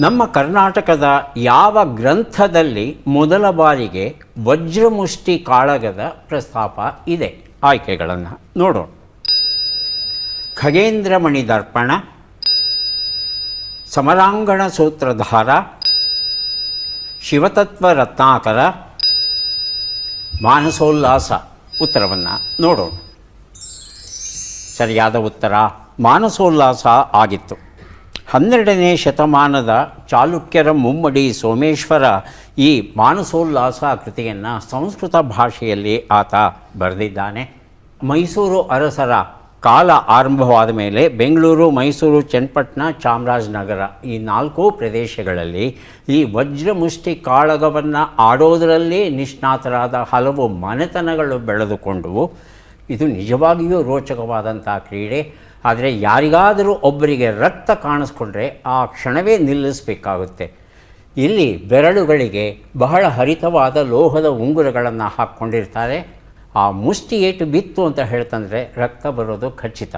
ನಮ್ಮ ಕರ್ನಾಟಕದ ಯಾವ ಗ್ರಂಥದಲ್ಲಿ ಮೊದಲ ಬಾರಿಗೆ ವಜ್ರಮುಷ್ಟಿ ಕಾಳಗದ ಪ್ರಸ್ತಾಪ ಇದೆ? ಆಯ್ಕೆಗಳನ್ನು ನೋಡೋಣ. ಖಗೇಂದ್ರಮಣಿ ದರ್ಪಣ, ಸಮರಾಂಗಣ ಸೂತ್ರಧಾರ, ಶಿವತತ್ವ ರತ್ನಾಕರ, ಮಾನಸೋಲ್ಲಾಸ ಉತ್ತರವನ್ನು ನೋಡೋಣ. ಸರಿಯಾದ ಉತ್ತರ, ಮಾನಸೋಲ್ಲಾಸ ಆಗಿತ್ತು. ಹನ್ನೆರಡನೇ ಶತಮಾನದ ಚಾಲುಕ್ಯರ ಮುಮ್ಮಡಿ ಸೋಮೇಶ್ವರ ಈ ಮಾನಸೋಲ್ಲಾಸ ಕೃತಿಯನ್ನು ಸಂಸ್ಕೃತ ಭಾಷೆಯಲ್ಲಿ ಆತ ಬರೆದಿದ್ದಾನೆ. ಮೈಸೂರು ಅರಸರ ಕಾಲ ಆರಂಭವಾದ ಮೇಲೆ ಬೆಂಗಳೂರು, ಮೈಸೂರು, ಚನ್ನಪಟ್ಟಣ, ಚಾಮರಾಜನಗರ ಈ ನಾಲ್ಕು ಪ್ರದೇಶಗಳಲ್ಲಿ ಈ ವಜ್ರಮುಷ್ಟಿ ಕಾಳಗವನ್ನು ಆಡೋದರಲ್ಲಿ ನಿಷ್ಣಾತರಾದ ಹಲವು ಮನೆತನಗಳು ಬೆಳೆದುಕೊಂಡವು ಇದು ನಿಜವಾಗಿಯೂ ರೋಚಕವಾದಂಥ ಕ್ರೀಡೆ. ಆದರೆ ಯಾರಿಗಾದರೂ ಒಬ್ಬರಿಗೆ ರಕ್ತ ಕಾಣಿಸ್ಕೊಂಡ್ರೆ ಆ ಕ್ಷಣವೇ ನಿಲ್ಲಿಸಬೇಕಾಗುತ್ತೆ. ಇಲ್ಲಿ ಬೆರಳುಗಳಿಗೆ ಬಹಳ ಹರಿತವಾದ ಲೋಹದ ಉಂಗುರಗಳನ್ನು ಹಾಕ್ಕೊಂಡಿರ್ತಾರೆ. ಆ ಮುಷ್ಟಿ ಏಟು ಬಿತ್ತು ಅಂತ ಹೇಳ್ತಂದರೆ ರಕ್ತ ಬರೋದು ಖಚಿತ.